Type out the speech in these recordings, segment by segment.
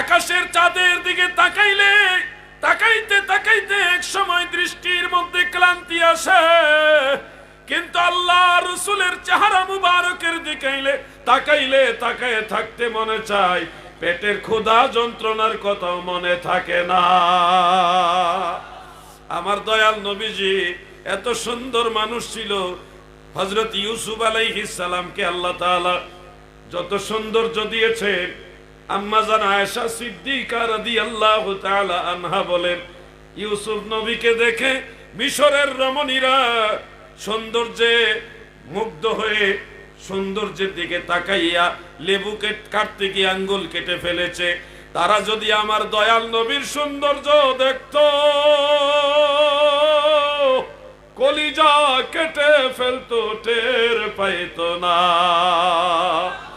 আকাশের চাঁদের দিকে তাকাইলে, তাকাইতে তাকাইতে এক সময় দৃষ্টির মধ্যে ক্লান্তি আসে। কিন্তু আল্লাহ রসুলের চেহারা মুবারকের দিকাইলে তাকাইলে, তাকায় থাকতে মনে চায়, পেটের ক্ষুধা যন্ত্রণার কথাও মনে থাকে না। আমার দয়াল নবীজি, এত সুন্দর মানুষ ছিল। হজরত ইউসুফ আলাইহিস সালামকে আল্লাহ যত সৌন্দর্য দিয়েছে আয়েশা আনহা বলেন, ইউসুফ নবীকে দেখে মিশরের রমণীরা সৌন্দর্যে মুগ্ধ হয়ে সৌন্দর্যের দিকে তাকাইয়া লেবু কেট- কাটতে গিয়ে আঙ্গুল কেটে ফেলেছে। তারা যদি আমার দয়াল নবীর সৌন্দর্য দেখত, কলিজা কেটে ফেলতো, টের পাইতো না।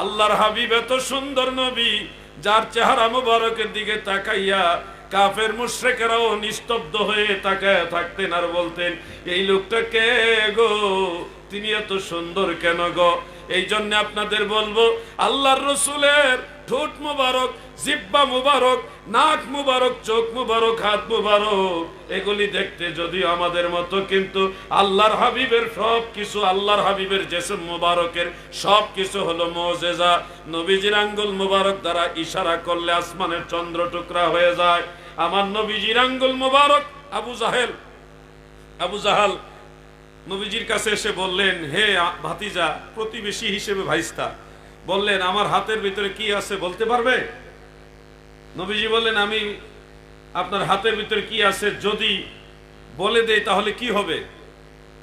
আল্লাহর হাবিব এত সুন্দর নবী, যার চেহারা মুবারকের দিকে তাকাইয়া কাফের মুশ্রেকেরাও নিস্তব্ধ হয়ে তাকায় থাকতেন আর বলতেন, এই লোকটা কে গো? তিনি এত সুন্দর কেন গো? এই জন্য আপনাদের বলব, আল্লাহর রসুলের ঠোঁট মুবারক, জিব্বা মুবারক, নাক মুবারক, চোখ মুবারক, হাত মুবারক। এগুলি দেখতে যদিও আমাদের মতো, কিন্তু আল্লাহর হাবিবের সব কিছু আল্লাহর হাবিবের জেসম মুবারকের সব কিছু হলো মোজেজা। নবীজির আঙ্গুল মুবারক দ্বারা ইশারা করলে আসমানের চন্দ্র টুকরা হয়ে যায়। আমার নবীজির আঙ্গুল মুবারক, আবু জাহেল, আবু জাহাল নবীজির কাছে এসে বললেন, হে ভাতিজা, প্রতিবেশী হিসেবে ভাইস্তা বললেন, আমার হাতের ভিতরে কি আছে বলতে পারবে? নবীজি বললেন, আমি আপনার হাতের ভিতরে কি আছে যদি বলে দেই তাহলে কি হবে?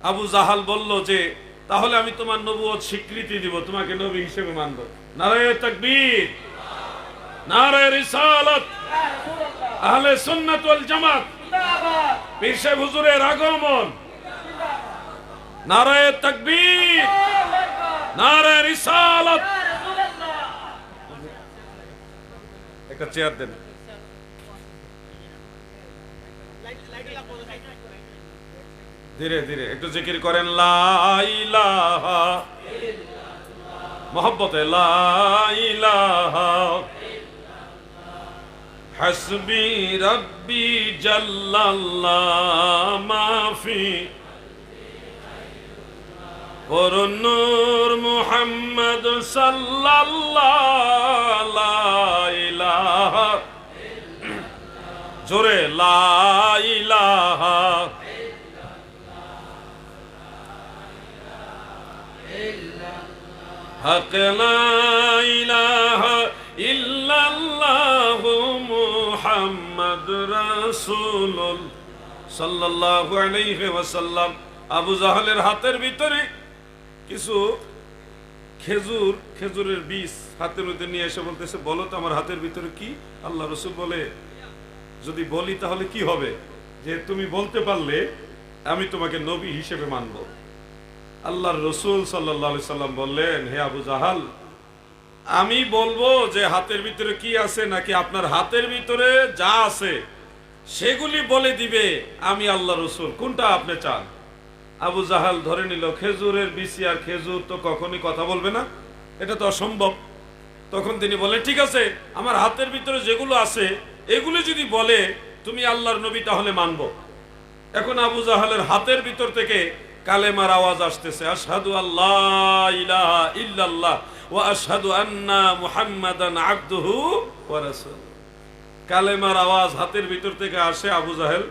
আবু জাহাল বলল যে, তাহলে আমি তোমার নবুয়ত স্বীকৃতি দিব, তোমাকে নবী হিসেবে মানব। নারায় তাকবীর, নারায় রিসালাত, আহলে সুন্নাত ওয়াল জামাত, পীর সাহেব হুজুরের আগমন। নারায় তাকবীর, নারায় রিসালাত একটা চেয়ার দেন। ধীরে ধীরে, একটু জিকির করেন লাইলাহা মোহব্বতে লাইলাহা হাসবি রব্বি জাল্লাল্লাহ মাফি করুনুর মুহাম্মদ সাল্লাল্লাহ জোরে লা ইলাহা হক লা ইলাহা ইল্লাল্লাহু মুহাম্মদ রাসূলুল্লাহ সাল্লাল্লাহু আলাইহি ওয়াসাল্লাম। আবু জাহালের হাতের ভিতরে কিছু খেজুর, খেজুরের বীজ হাতের মধ্যে নিয়ে এসে বলতেছে, বলো তো আমার হাতের ভিতরে কি? আল্লাহ রসুল বলে, যদি বলি তাহলে কি হবে? যে তুমি বলতে পারলে আমি তোমাকে নবী হিসেবে মানব। আল্লাহর রসুল সাল্লাহ সাল্লাম বললেন, হে আবু জাহাল, আমি বলব যে হাতের ভিতরে কি আছে নাকি আপনার হাতের ভিতরে যা আছে সেগুলি বলে দিবে আমি আল্লাহ রসুল। কোনটা আপনি চান? আবু জাহাল ধরে নিল, খেজুরের বিসি আর খেজুর তো কখনই কথা বলবে না, এটা তো অসম্ভব। তখন তিনি বলে ঠিক আছে, আমার হাতের ভিতরে যেগুলো আছে, এগুলো যদি বলে, তুমি আল্লাহর নবী তাহলে মানব। এখন আবু জাহালের হাতের ভিতর থেকে কালেমার আওয়াজ আসতেছে আসাদু আল্লাহ ইলাহা ওয়া আশহাদু আন্না মুহাম্মাদান আবদুহু কালেমার আওয়াজ হাতের ভিতর থেকে আসে আবু জাহেল,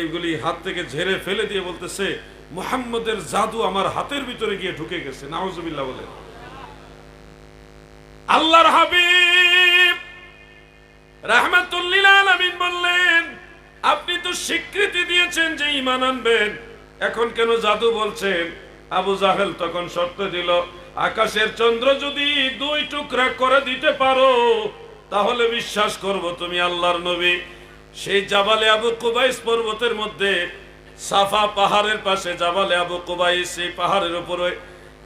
এইগুলি হাত থেকে ঝেড়ে ফেলে দিয়ে বলতেছে মুহাম্মদের জাদু আমার হাতের ভিতরে গিয়ে ঢুকে গেছে, নাউজুবিল্লাহ বলে। আল্লাহর হাবিব রাহমাতুল্লিল আলামিন বললেন, আপনি তো স্বীকৃতি দিয়েছেন যে ঈমান আনবেন। এখন কেন জাদু বলছেন? আবু জাহেল তখন শর্ত দিল, আকাশের চন্দ্র যদি দুই টুকরা করে দিতে পারো, তাহলে বিশ্বাস করব তুমি আল্লাহর নবী। সেই জাবালে আবু কুবাইস পর্বতের মধ্যে সাফা পাহাড়ের পাশে জাবালে আবু কুবাইস সেই পাহাড়ের উপরে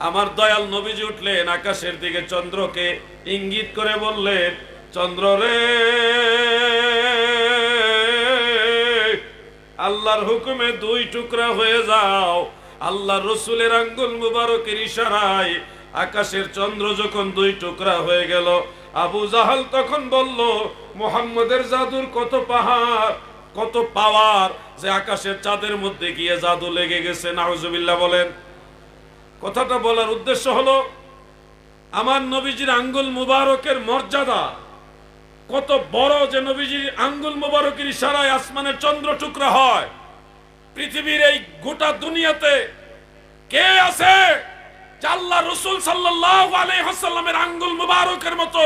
আমার দয়াল নবীজি উঠলেন, আকাশের দিকে চন্দ্রকে ইঙ্গিত করে বললেন, চন্দ্র রে, আল্লাহর হুকুমে দুই টুকরা হয়ে যাও। আল্লাহ রসুলের আঙ্গুল মুবারকের ইশারায় আকাশের চন্দ্র যখন দুই টুকরা হয়ে গেল, আবু জাহাল তখন বলল, মোহাম্মদের জাদুর কত পাহাড়? কত পাওয়ার যে আকাশের চাঁদের মধ্যে গিয়ে জাদু লেগে গেছে, নাউজুবিল্লাহ বলেন। কথাটা বলার উদ্দেশ্য হলো, আমার নবীজির আঙ্গুল মুবারকের মর্যাদা কত বড় যে নবীজির আঙ্গুল মুবারকের ইশারায় আসমানের চন্দ্র টুকরা হয়। পৃথিবীর এই গোটা দুনিয়াতে কে আছে আল্লাহ রসুল সাল্লাল্লাহু আলাইহি ওয়াসাল্লামের আঙ্গুল মুবারকের মতো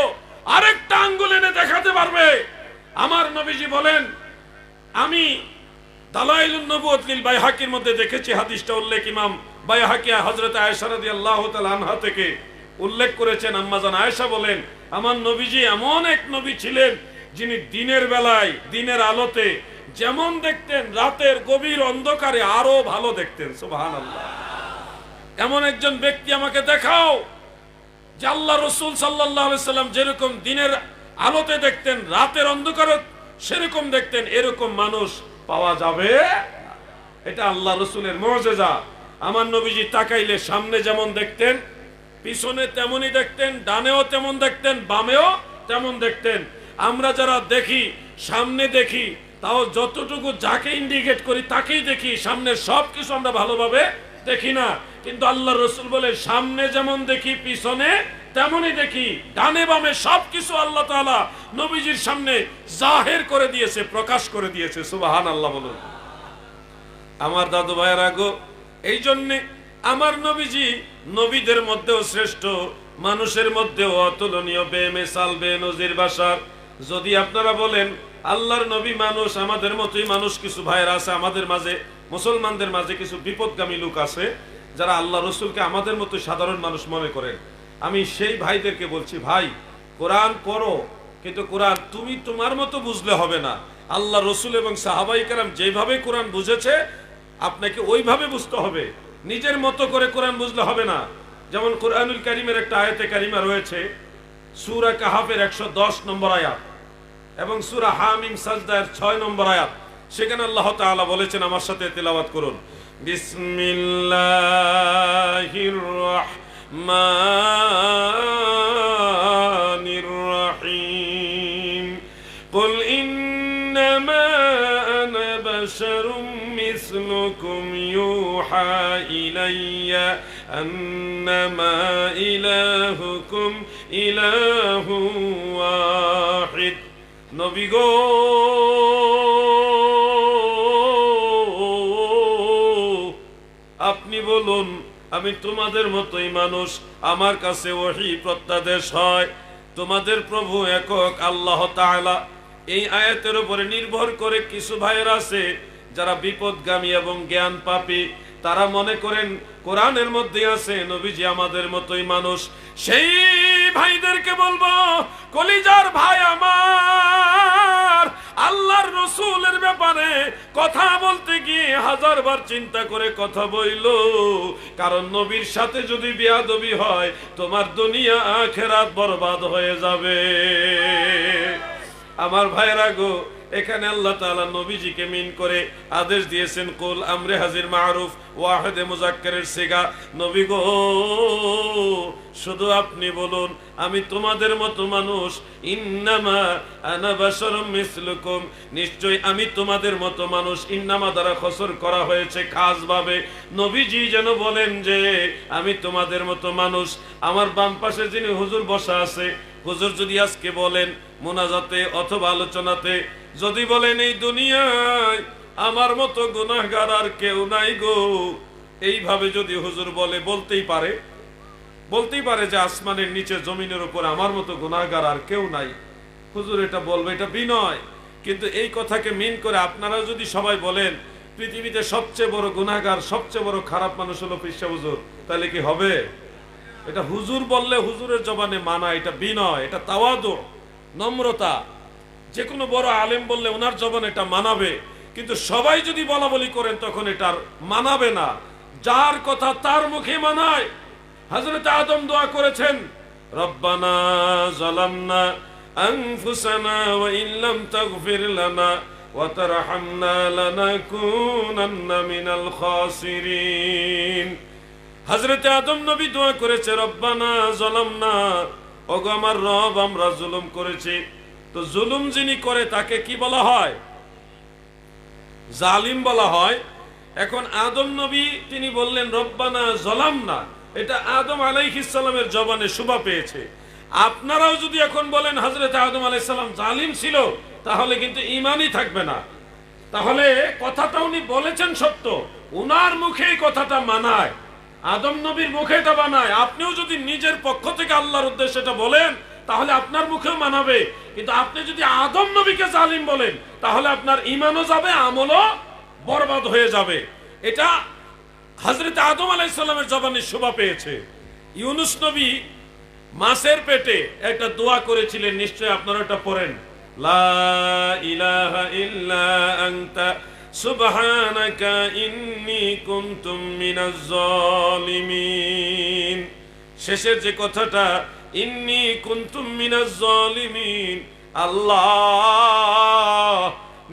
আরেকটা আঙ্গুল এনে দেখাতে পারবে? আমার নবীজি বলেন আমি মধ্যে দেখেছি হাদিসটা উল্লেখ ইমাম আনহা থেকে উল্লেখ করেছেন। আম্মাজান বলেন, আমার নবীজি এমন এক নবী ছিলেন যিনি দিনের বেলায়, দিনের আলোতে যেমন দেখতেন, রাতের গভীর অন্ধকারে আরও ভালো দেখতেন। সুবহানাল্লাহ। এমন একজন ব্যক্তি আমাকে দেখাও, যে আল্লাহ রসুল সাল্লাহ সাল্লাম যেরকম দিনের আলোতে দেখতেন, রাতের অন্ধকার সেরকম দেখতেন, এরকম মানুষ পাওয়া যাবে? এটা আল্লাহ রসুলের মর্যাদা। আমার নবীজি তাকাইলে সামনে যেমন দেখতেন, পিছনে তেমনই দেখতেন, ডানেও তেমন দেখতেন, বামেও তেমন দেখতেন। আমরা যারা দেখি, সামনে দেখি, তাও যতটুকু যাকে ইন্ডিকেট করি, তাকেই দেখি। সামনে সব কিছু আমরা ভালোভাবে দেখি না। কিন্তু আল্লাহ রসুল বলে, সামনে যেমন দেখি, পিছনে তেমনই দেখি, ডানে বামে সবকিছু আল্লাহ তাআলা নবীজির সামনে জাহের করে দিয়েছে, প্রকাশ করে দিয়েছে সুবাহান আল্লাহ বলুন। আমার দাদু ভাইয়ের আগো এই জন্যে আমার নবীজি নবীদের মধ্যেও শ্রেষ্ঠ, মানুষের মধ্যেও অতুলনীয় বে মেসাল বে নজির বাসার। যদি আপনারা বলেন, আল্লাহর নবী মানুষ, আমাদের মতোই মানুষ, কিছু ভাইয়ের আছে আমাদের মাঝে, মুসলমানদের মাঝে কিছু বিপদগামী লোক আছে, যারা আল্লাহ রসুলকে আমাদের মতো সাধারণ মানুষ মনে করেন। আমি সেই ভাইদেরকে বলছি, ভাই, কোরআন পড়ো, কিন্তু কোরআন তুমি তোমার মতো বুঝলে হবে না। আল্লাহ রসুল এবং সাহাবাই কালাম যেভাবে কোরআন বুঝেছে, আপনাকে ওইভাবে বুঝতে হবে। নিজের মতো করে কোরআন বুঝলে হবে না। যেমন কোরআনুল কারিমের একটা আয়াতে কারিমা রয়েছে, সুরা কাহাফের একশো দশ নম্বর আয়াত এবং সুরা হামিম সাজদার ছয় নম্বর আয়াত। সেখানে আল্লাহ তাআলা বলেছেন, আমার সাথে তেলাওয়াত করুন। বিসমিল্লাহির রহমানির রহিম قل إنما أنا بشر مثلكم يوحى إلي أنما إلهكم إله واحد নবী গো আপনি বলুন আমি তোমাদের মতোই মানুষ। আমার কাছে ওহি প্রত্যাদেশ হয়। তোমাদের প্রভু একক আল্লাহ তাহলা এই আয়াতের উপরে নির্ভর করে কিছু ভাইয়ের আছে যারা বিপদগামী এবং জ্ঞান পাপী তারা মনে করেন কোরআনের মধ্যে আছে, নবীজি আমাদের মতোই মানুষ। সেই ভাইদেরকে বলব, কলিজার ভাই আমার, আল্লাহর রসুলের ব্যাপারে কথা বলতে গিয়ে হাজারবার চিন্তা করে কথা বইল। কারণ নবীর সাথে যদি বিয়াদবি হয়, তোমার দুনিয়া আখেরাত বরবাদ হয়ে যাবে। আমার ভাইরা গো এখানে আল্লাহ তাআলা নবীজিকে মিন করে আদেশ দিয়েছেন, কুল আমরে হাজির মারুফ, ওয়াহেদে মুজাক্কারের সিগা। নবী গো, শুধু আপনি বলুন, আমি তোমাদের মতো মানুষ। ইন্নামা নিশ্চয় আমি তোমাদের মতো মানুষ। ইন্নামা দ্বারা খসর করা হয়েছে খাস ভাবে নবীজি যেন বলেন যে, আমি তোমাদের মতো মানুষ। আমার বাম পাশে যিনি হুজুর বসা আছে, হুজুর যদি আজকে বলেন, মোনাজাতে অথবা আলোচনাতে যদি বলেন এই দুনিয়ায় আমার মতো গুনাহগার আর কেউ নাই গো, এইভাবে যদি হুজুর বলে, বলতেই পারে। বলতেই পারে যে আসমানের নিচে জমিনের উপর আমার মতো গুনাহগার আর কেউ নাই। হুজুর এটা বলবে, এটা বিনয়। কিন্তু এই কথাকে মিন করে আপনারা যদি সবাই বলেন, পৃথিবীতে সবচেয়ে বড় গুনাহগার, সবচেয়ে বড় খারাপ মানুষ হলো পিসা হুজুর, তাহলে কি হবে? এটা হুজুর বললে হুজুরের জবানে মানা, এটা বিনয়, এটা তাওয়াদু, নম্রতা। যে কোনো বড় আলেম বললে ওনার জবান এটা মানাবে, কিন্তু সবাই যদি বলা বলি করেন তখন এটার মানাবে না। যার কথা তার মুখে মানায়। হজরত আদম দোয়া করেছেন, রব্বানা জালামনা আনফুসানা ওয়া ইল্লাম তাগফির লানা ওয়া তারহামনা লানাকুনান্না মিনাল খাসিরিন। হজরতে আদম নবী দোয়া করেছে, রব্বানা জলম না ওগো আমার রব, আমরা জুলুম করেছি। তো জুলুম যিনি করে তাকে কি বলা হয়? জালিম বলা হয়। এখন আদম নবী তিনি বললেন, রব্বানা জলাম না এটা আদম আলাইহিসালামের জবানে শোভা পেয়েছে। আপনারাও যদি এখন বলেন হজরত আদম আলাইসাল্লাম জালিম ছিল, তাহলে কিন্তু ইমানই থাকবে না। তাহলে কথাটা উনি বলেছেন সত্য। উনার মুখে কথাটা মানায়। আদম নবীর মুখে এটা বানায় আপনিও যদি নিজের পক্ষ থেকে আল্লাহর উদ্দেশ্যে এটা বলেন তাহলে আপনার মুখেও মানাবে। কিন্তু আপনি যদি আদম নবীকে জালিম বলেন, তাহলে আপনার ইমানও যাবে, আমলও বরবাদ হয়ে যাবে। এটা হজরত আদম আলাইসাল্লামের জবানে শোভা পেয়েছে। ইউনুস নবী মাছের পেটে একটা দোয়া করেছিলেন নিশ্চয় আপনারা এটা পড়েন। লা ইল্লা শেষের যে কথাটা ইন্নী কুনতুম মিনাজ জালিমিন। আল্লাহ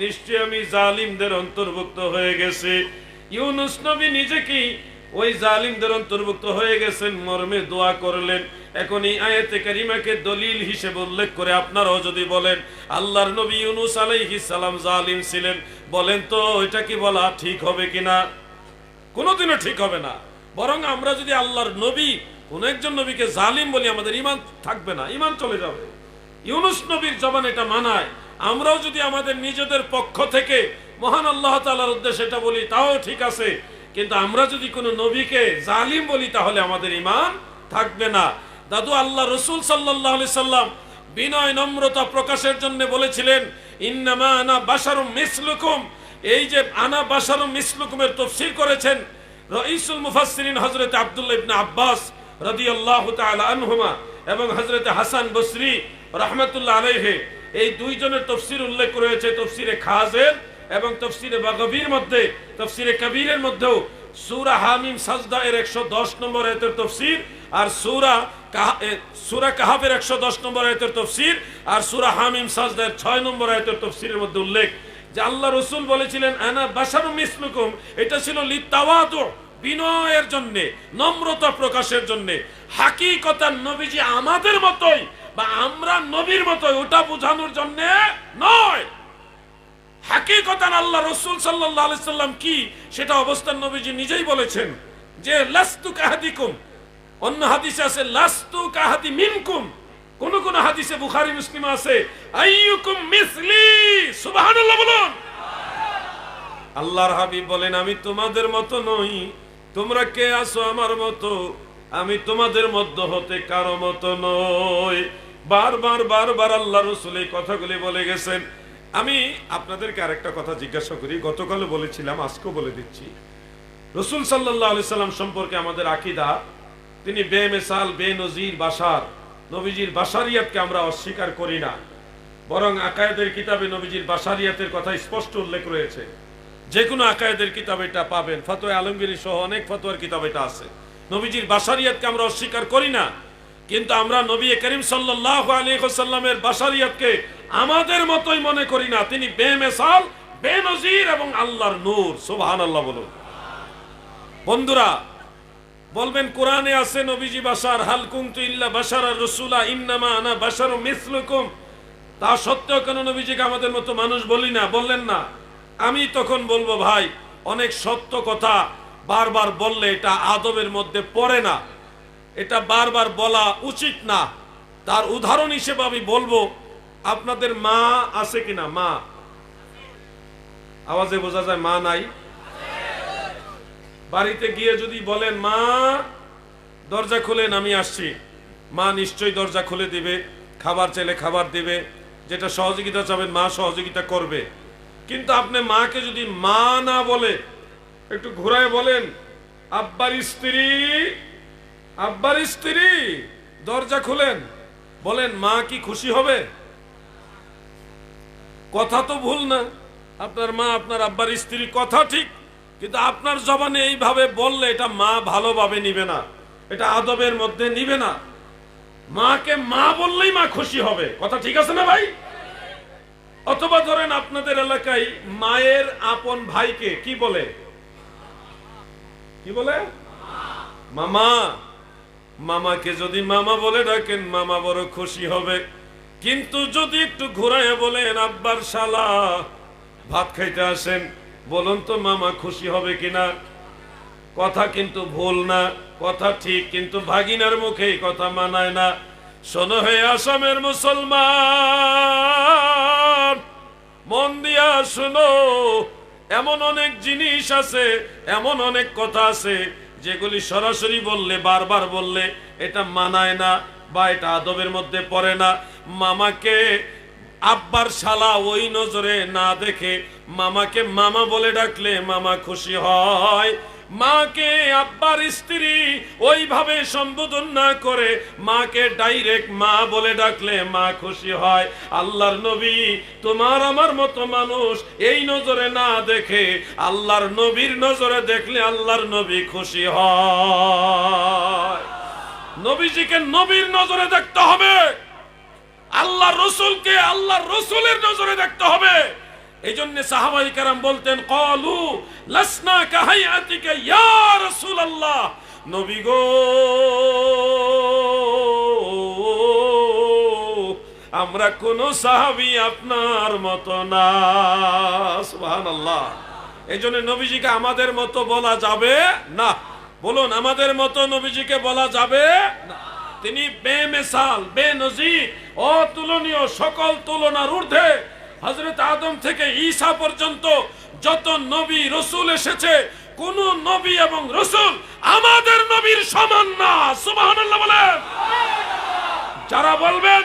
নিশ্চয় আমি জালিমদের অন্তর্ভুক্ত হয়ে গেছে। ইউনুস নবী নিজেকেই ওই জালিমদের অন্তর্ভুক্ত হয়ে গেছেন, মর্মে দোয়া করলেন? এখন এই আয়াতে কারিমাকে দলিল হিসেবে উল্লেখ করে আপনারাও যদি বলেন, আল্লাহর নবী ইউনুস আলাইহিস সালাম জালিম ছিলেন, বলেন তো এটা কি বলা ঠিক হবে কিনা? কোনোদিনও ঠিক হবে না। বরং আমরা যদি আল্লাহর নবী কোন একজন নবীকে জালিম বলি আমাদের ইমান থাকবে না ইমান চলে যাবে। ইউনুস নবীর জবান এটা মানায়। আমরাও যদি আমাদের নিজেদের পক্ষ থেকে মহান আল্লাহ তাআলার উদ্দেশ্যে এটা বলি, তাও ঠিক আছে। কিন্তু আমরা যদি কোনো নবীকে জালিম বলি, তাহলে আমাদের ইমান থাকবে না। দাদু, আল্লাহ রসুল সাল্লাহ সাল্লাম বিনয় নম্রতা প্রকাশের জন্য বলেছিলেন, ইন্নামা আনা বাসারুম মিসলুকুম। এই যে আনা বাসারুম মিসলুকুমের তফসির করেছেন রঈসুল মুফাসসিরিন হযরত আব্দুল্লাহ ইবনে আব্বাস রাদিয়াল্লাহু এবং হযরত হাসান বসরি রাহমাতুল্লাহ আলাইহি, এই দুইজনের তফসির উল্লেখ রয়েছে। তফসিরে খাজের এবং তফসিরে বাগবীর মধ্যে, তফসিরে কবিরের মধ্যেও। সূরা হামিম সাজদা এর 110 নম্বর আয়াতের তফসির আর সূরা সূরা কাহাফের 110 নম্বর তফসির আর সূরা হামিম 6 নম্বর মধ্যে উল্লেখ। আল্লাহ রসুল বলেছিলেন এটা ছিল লিতাওয়াদু বিনয়ের জন্য, নম্রতা প্রকাশের জন্য, হাকিকতার নবীজি আমাদের মতোই বা আমরা নবীর মতোই, ওটা বোঝানোর জন্য নয়। হাকিকতান আল্লাহ রসুল সাল্লাম কি? সেটা অবস্থান নবীজি নিজেই বলেছেন যে, লাস্তু কাহাদিকুম। অন্য হাদিসে আছে, লাস্তু কাহাদি মিনকুম। কোন কোন হাদিসে বুখারি, মুসলিম আছে, আইয়ুকুম মিসলি। সুবহানাল্লাহ বলুন। আল্লাহর হাবিব বলেন, আমি তোমাদের মতো নই। তোমরা কে আসো আমার মতো? আমি তোমাদের মধ্য হতে কারও মতো নই। বারবার বারবার আল্লাহ রসুল এই কথাগুলি বলে গেছেন। আমি আপনাদেরকে আরেকটা কথা জিজ্ঞাসা করি। গতকালও বলেছিলাম, আজকেও বলে দিচ্ছি। রসুল সাল্লাহ আলি সাল্লাম সম্পর্কে আমাদের আকিদা, তিনি বেমেসাল, বেনজির বাসার, নবীজির বাসারিয়াতকে আমরা অস্বীকার করি না। বরং আকায়েদের কিতাবে নবীজির বাসারিয়াতের কথা স্পষ্ট উল্লেখ রয়েছে। যে কোনো আকায়েদের কিতাব এটা পাবেন। ফতোয়া আলমগীরি সহ অনেক ফতোয়ার কিতাব এটা আছে। নবীজির বাসারিয়াতকে আমরা অস্বীকার করি না, কিন্তু আমরা নবী করিম সাল্লাহ আলী সাল্লামের বাসারিয়াতকে আমাদের মতোই মনে করি না। তিনি বেমেসাল, বেনজির এবং আল্লাহর নূর। সুবহান আল্লাহ বলুন। বন্ধুরা, বলবেন কোরআনে আছে নবীজি বাসার হাল কুনতু ইল্লা বাসারা রসুলা, ইন্নামা আনা বাসারু মিসলুকুম। তা সত্ত্বেও কেন নবীজিকে আমাদের মতো মানুষ বলি না? বললেন না। আমি তখন বলব, ভাই, অনেক সত্য কথা বারবার বললে এটা আদবের মধ্যে পড়ে না। এটা বারবার বলা উচিত না। তার উদাহরণ হিসেবে আমি বলব, আপনাদের মা আছে কিনা? মা। আওয়াজে বোঝা যায় মা নাই? বাড়িতে গিয়ে যদি বলেন, মা, দরজা খুলেন, আমি আসছি। মা নিশ্চয়ই দরজা খুলে দিবে, খাবার চাইলে খাবার দিবে, যেটা সহযোগিতা চাবেন মা সহযোগিতা করবে। কিন্তু আপনি মাকে যদি মা না বলে, একটু ঘুরায় বলেন, আব্বার স্ত্রী আব্বার স্ত্রী, দরজা খুলেন, বলেন, মা কি খুশি হবে? কথা তো ভুল না। আপনার মা, আপনার আব্বার স্ত্রী কথা ঠিক, কিন্তু আপনার জবানে এইভাবে বললে এটা মা ভালোভাবে নিবে না। এটা আদবের মধ্যে নিবে না। মাকে মা বললেই মা খুশি হবে। কথা ঠিক আছে না ভাই? অথবা ধরেন আপনাদের এলাকায় মায়ের আপন ভাইকে কি বলে? কি বলে? মামা, মামাকে যদি মামা বলে ডাকেন, মামা বড় খুশি হবে। কিন্তু যদি একটু ঘুরাইয়া বলেন, আব্বার শালা, ভাত খাইতে আসেন, বলুন তো মামা খুশি হবে কিনা? কথা কিন্তু ভুল না, কথা ঠিক, কিন্তু ভাগিনার মুখে কথা মানায় না। শোনো হে আসামের মুসলমান! মন দিয়া শুনো, এমন অনেক জিনিস আছে, এমন অনেক কথা আছে, যেগুলি সরাসরি বললে, বারবার বললে এটা মানায় না বা এটা আদবের মধ্যে পড়ে না। মামাকে আব্বার শালা ওই নজরে না দেখে মামাকে মামা বলে ডাকলে মামা খুশি হয়। মাকে আব্বার স্ত্রী ওইভাবে সম্বোধন না করে মাকে ডাইরেক্ট মা বলে ডাকলে মা খুশি হয়। আল্লাহর নবী, তোমার আমার মতো মানুষ এই নজরে না দেখে, আল্লাহর নবীর নজরে দেখলে আল্লাহর নবী খুশি হয়। নবীজিকে নবীর নজরে দেখতে হবে। আল্লাহ রসুলকে আল্লাহ রসুলের নজরে দেখতে হবে। এই সাহাবাই কারাম বলতেন, কলু লাসনা কাহাইয়াতিকে ইয়া রাসূলুল্লাহ। নবী গো, আমরা কোন সাহাবী আপনার মতো না এই জন্য নবীজিকে আমাদের মতো বলা যাবে না। বলুন, আমাদের মতো নবীজিকে বলা যাবে না। তিনি বেমেসাল, বেনজির, অতুলনীয় সকল তুলনার ঊর্ধ্বে হজরত আদম থেকে ঈসা পর্যন্ত যত নবী, রসুল এসেছে, কোন নবী এবং রসুল আমাদের নবীর সমান না। বলেন। যারা বলবেন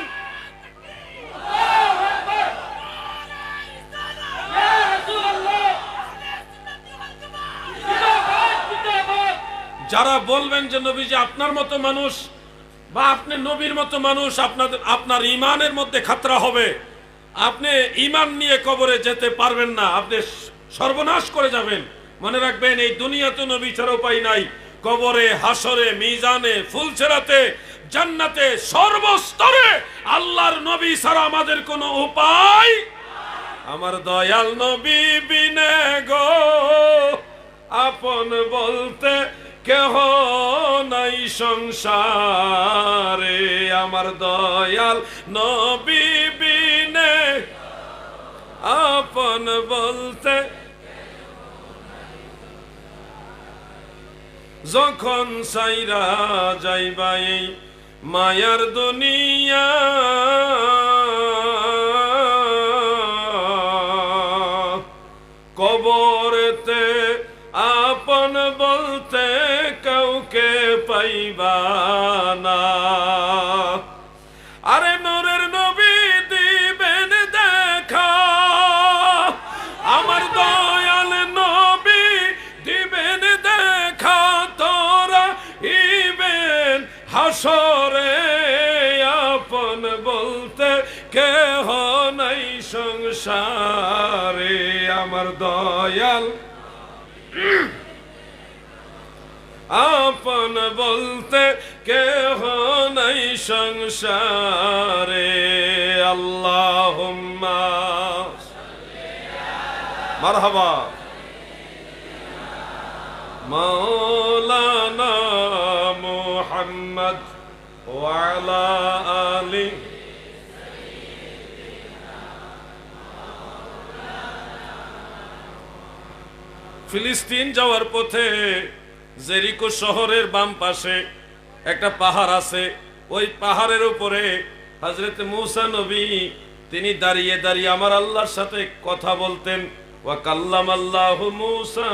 যারা বলবেন যে নবীজি আপনার মতো মানুষ বা আপনি নবীর মতো মানুষ, আপনাদের, আপনার ইমানের মধ্যে খাতরা হবে। আপনি ইমান নিয়ে কবরে যেতে পারবেন না। আপনি সর্বনাশ করে যাবেন। মনে রাখবেন, এই দুনিয়াতে নবী ছাড়া উপায় নাই। কবরে হাসরে মিজানে, ফুলছেরাতে, জান্নাতে, সর্বস্তরে আল্লাহর নবী ছাড়া আমাদের কোনো উপায় আমার দয়াল নবী বিনে গো। আপন বলতে কেহ নাই সংসারে। আমার দয়াল নবী আপন বলতে যখন সাইরা যাইবা এই মায়ার দুনিয়া কবরতে আপন বলতে কাউকে পাইবা না সংসারে আমার দয়াল। আপন বলতে কেহ নাই সংসারে। আল্লাহ মারহাবা। মৌলানা মোহাম্মদ ওয়ালা আলী ফিলিস্তিন যাওয়ার পথে জেরিকো শহরের বাম পাশে একটা পাহাড় আছে। ওই পাহাড়ের উপরে হজরত মৌসা নবী, তিনি দাঁড়িয়ে দাঁড়িয়ে আমার আল্লাহর সাথে কথা বলতেন। ওয়া কাল্লাম আল্লাহ মুসা।